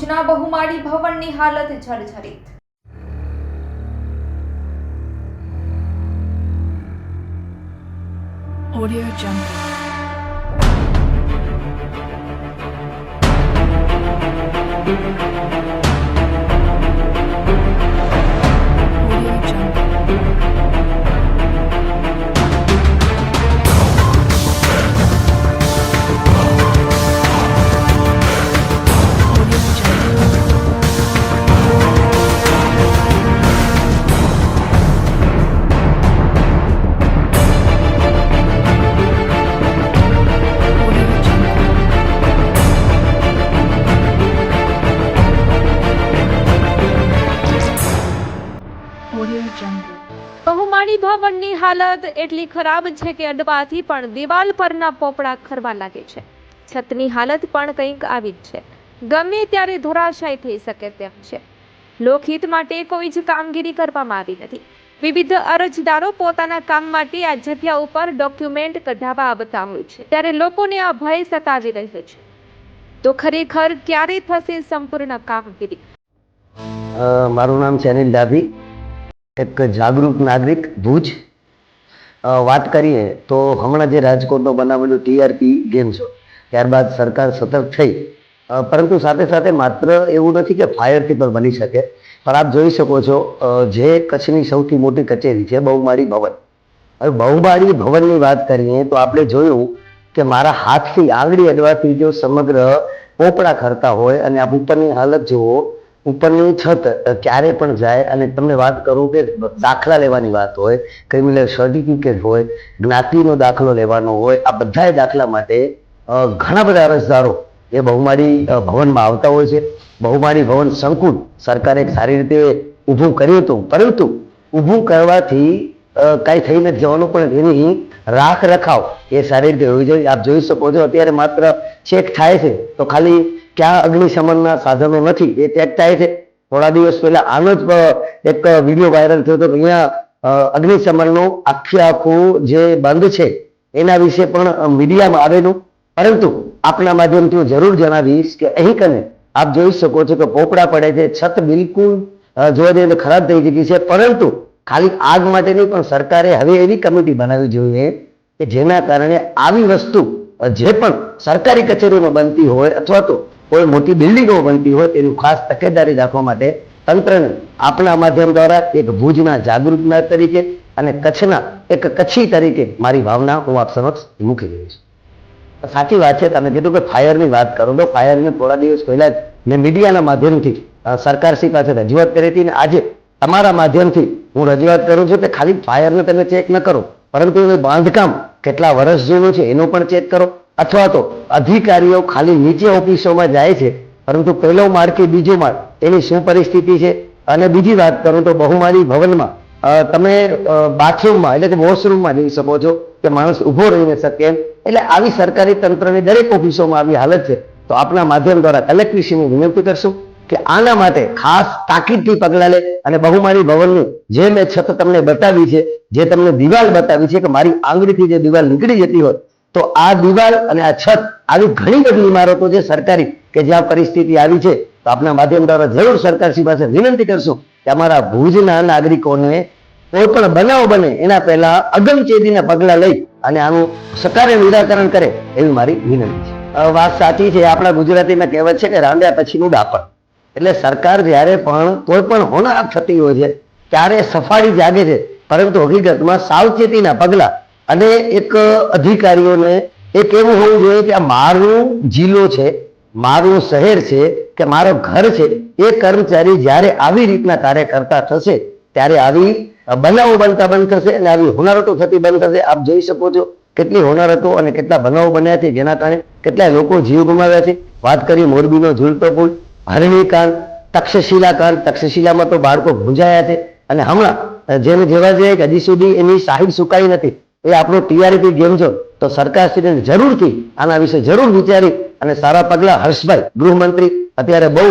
ભુજના બહુમાળી ભવનની હાલત જર્જરિત Audio Jungle. Audio Audio બહુમાળી ભવનની હાલત એટલી ખરાબ છે કે અડવાથી પણ દિવાલ પરના પોપડા ખરવા લાગે છે. છતની હાલત પણ કંઈક આવી જ છે. ગમે ત્યારે ધરાશાય થઈ શકે તેમ છે. લોકહિત માટે કોઈ જ કામગીરી કરવામાં આવી નથી. વિવિધ અરજદારો પોતાના કામ માટે આ જગ્યા ઉપર ડોક્યુમેન્ટ કઢાવવા આવતા હોય છે. ત્યારે લોકોને આ ભય સતાવી રહ્યો છે. તો ખરેખર ક્યારે થશે સંપૂર્ણ કામગીરી? મારું નામ છે ડાભી. એક જાગૃત નાગરિક, ભુજ. વાત કરીએ તો હમણાં જે રાજકોટનો બનાવેલો ટીઆરપી ગેમ છે, ત્યારબાદ સરકાર સતર્ક થઈ. પરંતુ સાથે સાથે માત્ર એવું નથી કે ફાયરથી પણ બની શકે, પણ આપ જોઈ શકો છો જે કચ્છની સૌથી મોટી કચેરી છે, બહુમાળી ભવન. હવે બહુમાળી ભવનની વાત કરીએ તો આપણે જોયું કે મારા હાથથી આંગળી અડવાથી જો સમગ્ર પોપડા ખરતા હોય અને આપ ઉપરની હાલત જુઓ ઉપરની છત ક્યારે પણ જાય અને તમને વાત કરું કે દાખલા લેવાની વાત હોય ક્રિમિનલ સર્ટિફિકેટ હોય, જ્ઞાતિનો દાખલો લેવાનો હોય, આ બધાય દાખલા માટે ઘણા બધા અરજદારો એ બહુમાળી ભવનમાં આવતા હોય છે. બહુમાળી ભવન સંકુલ સરકારે સારી રીતે ઊભું કર્યું હતું, પરંતુ ઊભું કરવાથી કાંઈ થઈ નથી જવાનું, પણ એની રાખ રખાવ એ સારી રીતે હોવી જોઈએ. આપ જોઈ શકો છો, અત્યારે માત્ર ચેક થાય છે, તો ખાલી ક્યાં અગ્નિશમનના સાધનો નથી? એ ટેગ થાય છે. થોડા દિવસ પહેલા આનો જ એક વીડિયો વાયરલ થયો હતો અહીંયા અગ્નિશમનનું આખે આખું જે બંધ છે, એના વિશે પણ મીડિયામાં આવેલું. પરંતુ આપના માધ્યમથી હું જરૂર જણાવીશ કે અહીં કને આપ જોઈ શકો છો કે પોપડા પડે છે, છત બિલકુલ જોવા જઈએ તો ખરાબ થઈ ચૂકી છે. પરંતુ ખાલી આગ માટે નહીં, પણ સરકારે હવે એવી કમિટી બનાવવી જોઈએ કે જેના કારણે આવી વસ્તુ જે પણ સરકારી કચેરીમાં બનતી હોય અથવા તો કોઈ મોટી બિલ્ડિંગો બનતી હોય તેની ખાસ તકેદારી રાખવા માટે તંત્રને આપણા માધ્યમ દ્વારા એક ભુજના જાગૃતના તરીકે અને કચ્છના એક કચ્છી તરીકે મારી ભાવના હું આપ સમક્ષ મૂકી દઈશ. સાચી વાત છે, તમે કીધું કે ફાયરની વાત કરો તો ફાયરને થોડા દિવસ પહેલા જ મેં મીડિયાના માધ્યમથી સરકારશ્રી પાસે રજૂઆત કરી હતી અને આજે તમારા માધ્યમથી હું રજૂઆત કરું છું કે ખાલી ફાયરને તમે ચેક ન કરો, પરંતુ બાંધકામ કેટલા વર્ષ જૂનું છે એનું પણ ચેક કરો. અથવા તો અધિકારીઓ ખાલી નીચે ઓફિસોમાં જાય છે, પરંતુ પહેલો માળ કે બીજો માળ એની શું પરિસ્થિતિ છે? અને બીજી વાત કરું તો બહુમાળી ભવનમાં તમે બાથરૂમમાં, એટલે કે વોશરૂમમાં જઈ શકો છો, કે માણસ ઊભો રહીને શકે એમ. એટલે આવી સરકારી તંત્રની દરેક ઓફિસોમાં આવી હાલત છે. તો આપના માધ્યમ દ્વારા કલેક્ટરશ્રીને વિનંતી કરશું કે આના માટે ખાસ તાકીદથી પગલાં લે અને બહુમાળી ભવનનું જે મેં છત તમને બતાવી છે, જે તમને દિવાલ બતાવી છે, કે મારી આંગળીથી જે દિવાલ નીકળી જતી હોય તો આ દિવાલ અને આ છત આવી ઘણી બધી ઇમારતો છે સરકારી કે જ્યાં પરિસ્થિતિ આવી છે, તો આપના માધ્યમ દ્વારા જરૂર સરકારશ્રી પાસે વિનંતી કરશું કે અમારા ભુજના નાગરિકોને કોઈ પણ બનાવ બને, એના પહેલા અગમચેતીના પગલાં લઈ અને આનું સકારે નિરાકરણ કરે એવી મારી વિનંતી છે. વાત સાચી છે, આપણા ગુજરાતીમાં કહેવત છે કે રાંડ્યા પછીનું દાપણ. એટલે સરકાર જ્યારે પણ કોઈ પણ હોનારત થતી હોય છે ત્યારે સફાળી જાગે છે, પરંતુ હકીકતમાં સાવચેતીના પગલાં અને એક અધિકારીઓને એક એવું હોવું જોઈએ કે આ મારું જિલ્લો છે, મારું શહેર છે, કે મારો ઘર છે, એ કર્મચારી જ્યારે આવી રીતના કાર્ય કરતા થશે, ત્યારે આવી બનાવો બનતા બંધ થશે અને આવી હોનારતો થતી બંધ થશે. આપ જોઈ શકો છો કેટલી હોનારતો અને કેટલા બનાવો બન્યા છે, જેના કારણે કેટલાય લોકો જીવ ગુમાવ્યા છે. વાત કરી મોરબીનો ઝૂલતો પુલ, હરણીકાંડ તક્ષશિલા કાંડ તક્ષશિલામાં તો બાળકો ભૂંજાયા છે. અને હમણાં, જેને જેવા છે કે હજી સુધી એની સાહિબ સુકાઈ નથી એ આપણું ટીઆરપી ગેમ છો. તો સરકારશ્રીને જરૂરથી આના વિશે જરૂર વિચારી અને સારા પગલા હર્ષભાઈ ગૃહમંત્રી અત્યારે બહુ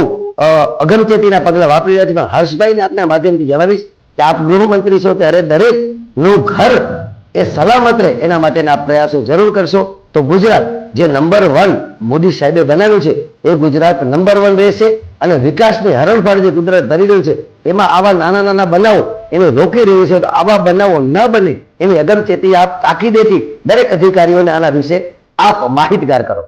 અગમચેતીના પગલા વાપરી રહ્યા છે. પણ હર્ષભાઈને આપના માધ્યમથી જણાવીશ કે આપ ગૃહમંત્રી છો ત્યારે દરેકનું ઘર એ સલામત રહે. એના માટેના પ્રયાસો જરૂર કરશો. તો ગુજરાત જે નંબર વન મોદી સાહેબે બનાવ્યું છે, એ ગુજરાત નંબર વન રહેશે અને વિકાસની હરણફાળ જે ગુજરાત ધરી રહ્યું છે એમાં આવા નાના નાના બનાવો એને રોકી રહ્યું છે તો આવા બનાવો ન બને. એની અગમચેતી આપ તાકીદેથી દરેક અધિકારીઓને આના વિશે આપ માહિતગાર કરો.